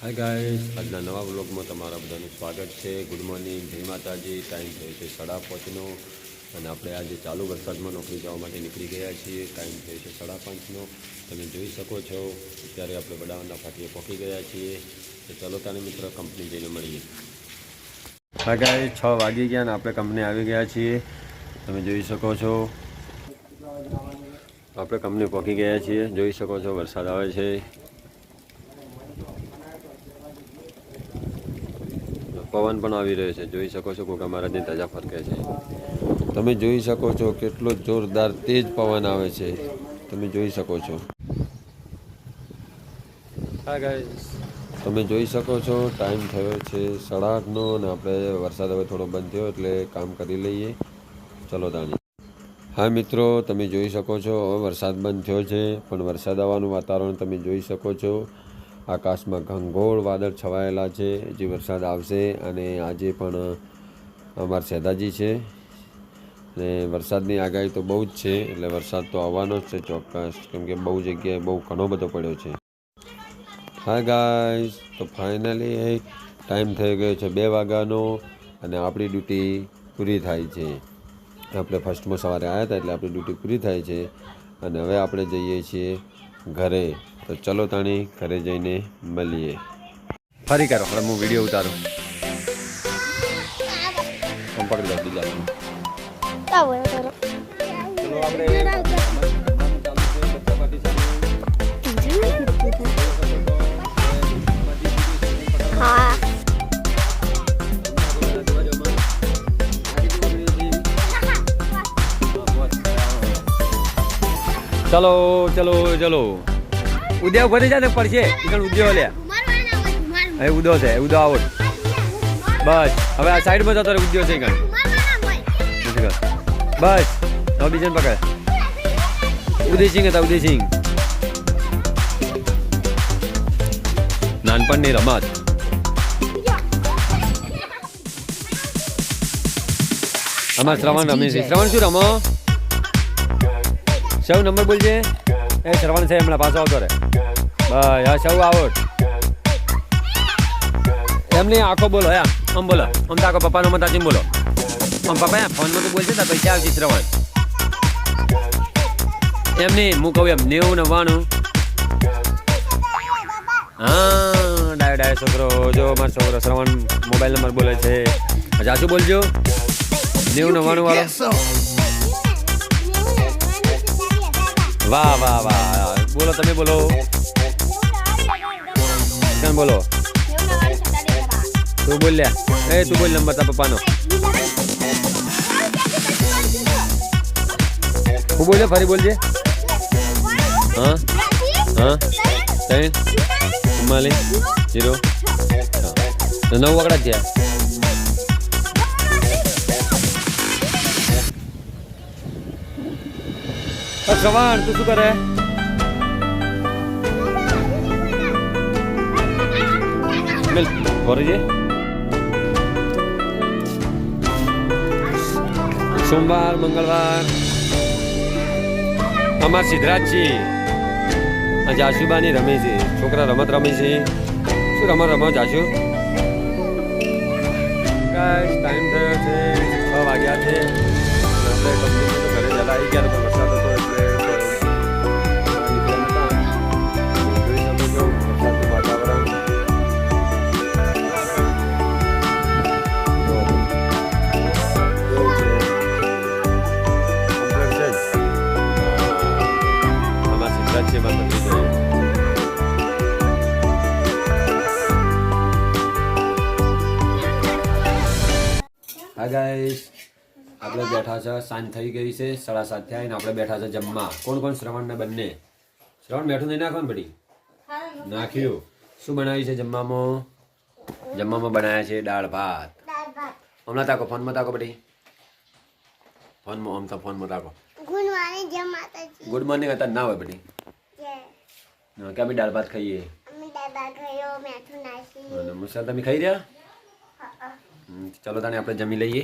Hi guys આજના નવા બ્લોગમાં તમારા બધાનું સ્વાગત છે. ગુડ મોર્નિંગ જય માતાજી. ટાઈમ થયો છે સાડા પાંચનો અને આપણે આજે ચાલુ વરસાદમાં નોકરી જવા માટે નીકળી ગયા છીએ. ટાઈમ થયો છે સાડા પાંચનો. તમે જોઈ શકો છો અત્યારે આપણે બડાવાના ફાટીએ પહોંચી ગયા છીએ. તો ચલો તાને મિત્ર કંપની જઈને મળીએ. હા ગાઈસ છ વાગી ગયા ને આપણે કંપની આવી ગયા છીએ. તમે જોઈ શકો છો. આપણે કંપની પહોંચી ગયા છીએ. જોઈ શકો છો વરસાદ આવે છે. પવન પણ આવી રહ્યો છે. જોઈ શકો છો કોકા મહારાજની ધજા ફરકે છે. તમે જોઈ શકો છો કેટલો જોરદાર તેજ પવન આવે છે. તમે જોઈ શકો છો. તમે જોઈ શકો છો ટાઈમ થયો છે સાડા આઠનો અને આપણે વરસાદ હવે થોડો બંધ થયો એટલે કામ કરી લઈએ. ચલો દાણી હા મિત્રો તમે જોઈ શકો છો હવે વરસાદ બંધ થયો છે પણ વરસાદ આવવાનું વાતાવરણ તમે જોઈ શકો છો. આકાશમાં ઘંઘોળ વાદળ છવાયેલા છે જે વરસાદ આવશે અને આજે પણ અમારા સેદાજી છે. ને વરસાદની આગાહી તો બહુ જ છે, એટલે વરસાદ તો આવવાનો જ છે ચોક્કસ, કેમ કે બહુ જગ્યાએ બહુ ઘણો બધો પડ્યો છે. હા ગાઈસ તો ફાઇનલી ટાઈમ થઈ ગયો છે બે વાગ્યાનો અને આપણી ડ્યુટી પૂરી થાય છે. આપણે ફર્સ્ટમાં સવારે આવ્યા હતા એટલે આપણી ડ્યુટી પૂરી થાય છે અને હવે આપણે જઈએ છીએ ઘરે. તો ચલો તાણી ઘરે જઈને મળીએ. ફરી કરો હવે હું વીડિયો ઉતારું. પકડી દઉં બીજા. ચલો આપણે ચલો ચલો ચલો. ઉદ્યા ઉભરી જાય ને પડશે. ઈકણ ઉદ્યો લે. ઉદો છે ઉદો આવો. બસ. હવે આ સાઈડમાં જતો રહે ઉદ્યો છે બસ. હવે બીજાને પકડ. ઉદયસિંહ હતા ઉદયસિંહ નાનપણની રમત. અમાર શ્રવણ રમે છે. શ્રવણ શું રમો? સૌ નંબર બોલજે. એ શ્રવણ છે હમણાં પાછો આવતો રે બસ હા સૌ આવોટ એમની આંખો બોલો યા આમ બોલો. આમ તો આખો પપ્પાનો મત આચીને બોલો. આમ પપ્પા યા ફોનમાં તો બોલશે તો પૈસા આવશે શ્રવણ. એમની હું કહું એમ, નેવું નવ્વાણું. હા, ડાયો ડાયો છોકરો, જો મારો છોકરો શ્રવણ મોબાઈલ નંબર બોલે છે. જાસુ બોલજો? નેવું નવ્વાણું વાળો. વાહ વાહ વાહ બોલો તમે બોલો. કેમ બોલો? તું બોલ્યા એ, તું બોલ નંબર તારા પપ્પાનો. હું બોલ્યો ફરી બોલજે. હા? હા? ત્રણ? ચુમ્માલીસ જીરો? નવ વગડા થયા શ્રવણ તું શું કરે? મિલ, ભરી સોમવાર, મંગળવાર. અમાર સિદ્ધરાજજી. આ જાશુબાની રમે છે. છોકરા રમત રમે છે. શું રમત રમો જાશુ? ગાઈસ ટાઈમ થયો છે. છ વાગ્યા છે. ઘરે જલા ગયા વરસાદ હતો. હા ગાઈસ આપણે બેઠા છે સાંજ થઈ ગઈ છે સાડા સાત થયા અને આપણે બેઠા છે જમવા. કોણ કોણ શ્રવણ ને બંને? શ્રવણ બેઠું નહીં નાખવાનું પડી નાખ્યું. શું બનાવ્યું છે જમવામાં? જમવામાં બનાવ્યા છે દાળ ભાત. હમણાં તાકો ફોનમાં તાકો પડી ફોનમાં આમ તો ફોનમાં તાકો. ગુડ મોર્નિંગ હતા ના હોય પડી કે અમે દાળ ભાત ખાઈએ અને મુસા તમે ખાઈ રહ્યા? ચલો તાને આપણે જમી લઈએ.